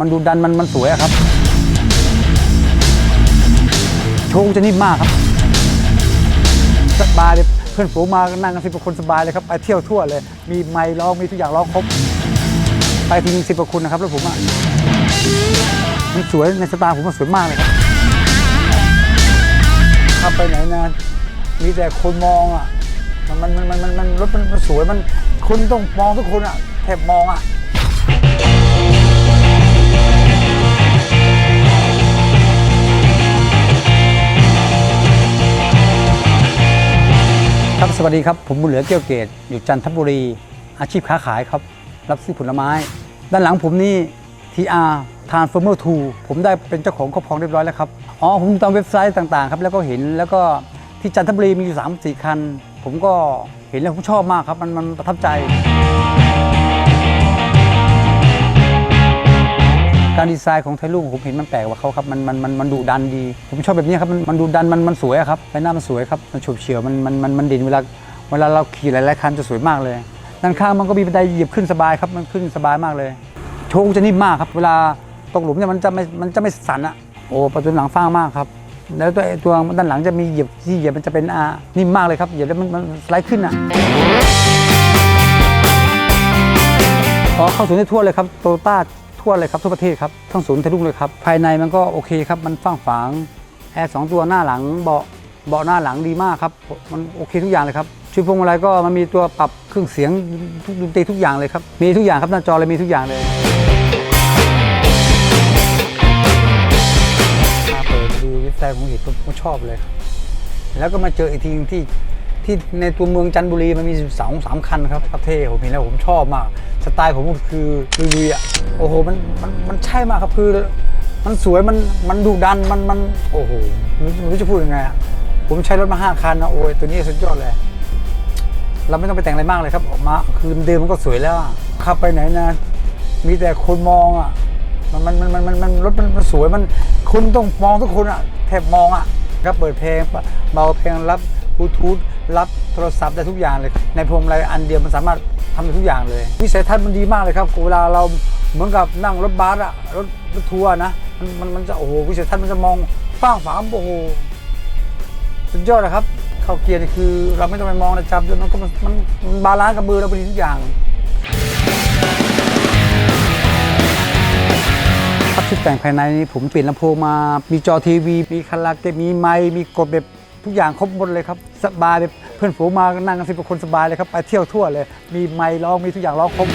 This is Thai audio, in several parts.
มันดูดันมันมันสวยอะครับ โชว์จะนิ่มมากครับ สบายเลยเพื่อนฝูงมากนั่งกันสิบกว่าคนสบายเลยครับไปเที่ยวทั่วเลย มีไมค์ร้องมีทุกอย่างร้องครบ ไปทีนึงสิบกว่าคนนะครับแล้วผมอะมันสวยในสไตล์ผมมันสวยมากเลยครับถ้าไปไหนนะมีแต่คนมองอะมันมันมันมันมันรถมันมันสวยมันคนต้องมองทุกคนอะแทบมองอะ วัสดีครับ ผมบุญเหลือเกี้ยวเกตอยู่จันทบุรี อาชีพค้าขายครับ รับซื้อผลไม้ ด้านหลังผมนี่ TR Transformer 2 ผมได้เป็นเจ้าของครอบครองเรียบร้อยแล้วครับ อ๋อ ผมตามเว็บไซต์ต่างๆครับ แล้วก็เห็นแล้วก็ที่จันทบุรีมีอยู่3 4คัน ผมก็เห็นแล้วผมชอบมากครับ มันมันประทับใจ การดีไซน์ของไทยลุงผมเห็นมันแปลกกว่าเขาครับมันมันมันมันดุดันดี ผมชอบแบบนี้ครับมันมันดุดันมันมันสวยอะครับใบหน้ามันสวยครับมันฉบเฉียวมันมันมันมันดินเวลาเวลาเราขี่หลายๆคันจะสวยมากเลยด้านข้างมันก็มีบันไดเหยียบขึ้นสบายครับมันขึ้นสบายมากเลย โชว์จะนิ่มมากครับ เวลาตกหลุมเนี่ยมันจะไม่มันจะไม่สั่นอะโอ้ประตูหลังฟ้างมากครับแล้วตัวตัวด้านหลังจะมีเหยียบที่เหยียบมันจะเป็นอานิ่มมากเลยครับเหยียบแล้วมันมันสไลด์ขึ้นอะอ๋อเข้าศูนย์ได้ทั่วเลยครับโตต้า ทั่วเลยครับทั่วประเทศครับทั้งศูนย์ทะลุเลยครับภายในมันก็โอเคครับมันฟ้างฝางแอร์สองตัวหน้าหลังเบาะเบาะหน้าหลังดีมากครับมันโอเคทุกอย่างเลยครับชุดพวงมาลัยก็มันมีตัวปรับเครื่องเสียงทุกดนตรีทุกอย่างเลยครับมีทุกอย่างครับหน้าจอเลยมีทุกอย่างเลยมาเปิดดูเว็บไซต์ของเห็นผมชอบเลย แล้วก็มาเจออีกทีที่ ที่ในตัวเมืองจันทบุรีมันมีสองสามคันครับประเทศผมเห็นแล้วผมชอบมาก สไตล์ผมก็คือลุยๆอะโอ้โหมันมันมันใช่มากครับคือ มันสวยมันมันดุดันมันมันโอ้โหไม่รู้จะพูดยังไงอะผมใช้รถมาห้าคันนะโอ้ยตัวนี้สุดยอดเลย เราไม่ต้องไปแต่งอะไรมากเลยครับออกมาคือเดิมมันก็สวยแล้วขับไปไหนนะ มีแต่คนมองอะมันมันมันมันมันรถมันมันสวยมันคุณต้องมองทุกคนอะแทบมองอะก็เปิดเพลงเบาเพลงรับ บลูทูธรับโทรศัพท์ได้ทุกอย่างเลย ในพวงมาลัยอันเดียวมันสามารถทำได้ทุกอย่างเลย วิสัยทัศน์มันดีมากเลยครับเวลาเราเหมือนกับนั่งรถบัสอะรถรถทัวร์นะมันมันจะโอ้โหวิสัยทัศน์มันจะมองฟ้างฝางโอ้โหสุดยอดนะครับเข้าเกียร์นี่คือเราไม่ต้องไปมองนะจับมันก็มันมันมันบาลานซ์กับมือเราพอดีทุกอย่างครับชุดแต่งภายในนี่ผมเปลี่ยนลำโพงมา มีจอทีวี มีคาราเกะมีไมค์มีกดแบบ ทุกอย่างครบหมดเลยครับสบายแบบเพื่อนฝูงมานั่งกันสิบกว่าคนสบายเลยครับไปเที่ยวทั่วเลย มีไมค์ร้องมีทุกอย่างร้องครบ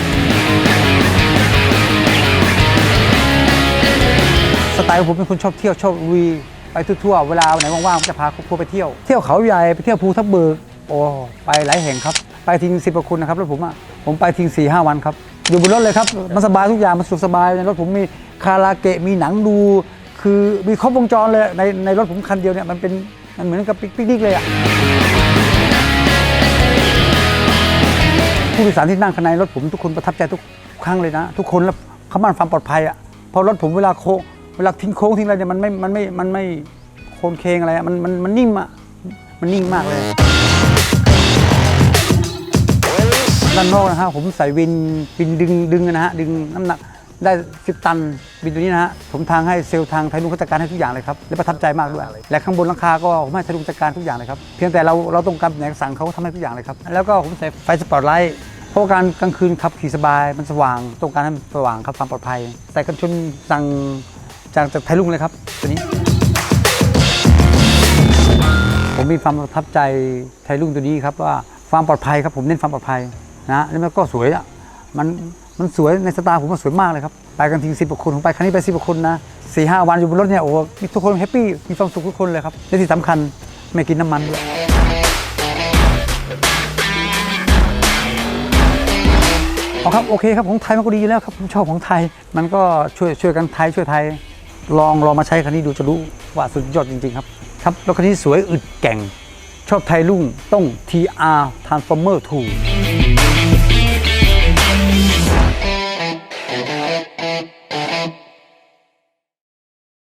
สไตล์ของผมเป็นคนชอบเที่ยวชอบลุยไปทั่วๆเวลาไหนว่างๆผมจะพาครอบครัวไปเที่ยวเที่ยวเขาใหญ่ไปเที่ยวภูทับเบิกโอ้ไปหลายแห่งครับ ไปทิ้งสิบกว่าคนนะครับรถผมอะผมไปทิ้งสี่ห้าวันครับอยู่บนรถเลยครับมันสบายทุกอย่างมันสะดวกสบายในรถผมมีคาราเกะมีหนังดู คือมีครบวงจรเลยในในรถผมคันเดียวเนี่ยมันเป็น มันเหมือนกับปิกนิกเลยอะผู้โดยสารที่นั่งข้างในรถผมทุกคนประทับใจทุกครั้งเลยนะ ทุกคนแล้วเขามั่นความปลอดภัยอะเพราะรถผมเวลาโค้งเวลาทิ้งโค้งทิ้งอะไรเนี่ยมันไม่มันไม่มันไม่โคนเคงอะไรอะมันมันมันนิ่มอะมันนิ่งมากเลยด้านนอกนะฮะผมใส่วินวินดึงดึงนะฮะดึงน้ำหนัก ได้ 10 ตันวินตัวนี้นะฮะผมทางให้เซลล์ทางไทยลุงเขาจัดการให้ทุกอย่างเลยครับและประทับใจมากด้วยและข้างบนหลังคาก็ผมให้ไทยลุงจัดการทุกอย่างเลยครับเพียงแต่เราเราต้องการแบบไหนสั่งเขาทำให้ทุกอย่างเลยครับแล้วก็ผมใส่ไฟสปอตไลท์เพราะการกลางคืนขับขี่สบายมันสว่างต้องการให้มันสว่างครับความปลอดภัย ใส่กันชนสั่งจากจากไทยลุงเลยครับตัวนี้ ผมมีความประทับใจไทยรุ่งตัวนี้ครับว่าความปลอดภัยครับผมเน้นความปลอดภัยนะแล้วมันก็สวยอะมัน มันสวยในสไตล์ผมมันสวยมากเลยครับ ไปกันทีสิบกว่าคนผมไปครั้งนี้ไปสิบกว่าคนนะสี่ห้าวันอยู่บนรถเนี่ยโอ้มีทุกคนแฮปปี้มีความสุขทุกคนเลยครับและที่สำคัญไม่กินน้ำมันด้วยอ๋อครับโอเคครับของไทยมันก็ดีอยู่แล้วครับผมชอบของไทย มันก็ช่วยช่วยกันไทยช่วยไทย ลองลองมาใช้คันนี้ดูจะรู้ว่าสุดยอดจริงๆครับครับรถคันนี้สวยอึดแก่ง ชอบไทยรุ่งต้อง TR Transformer 2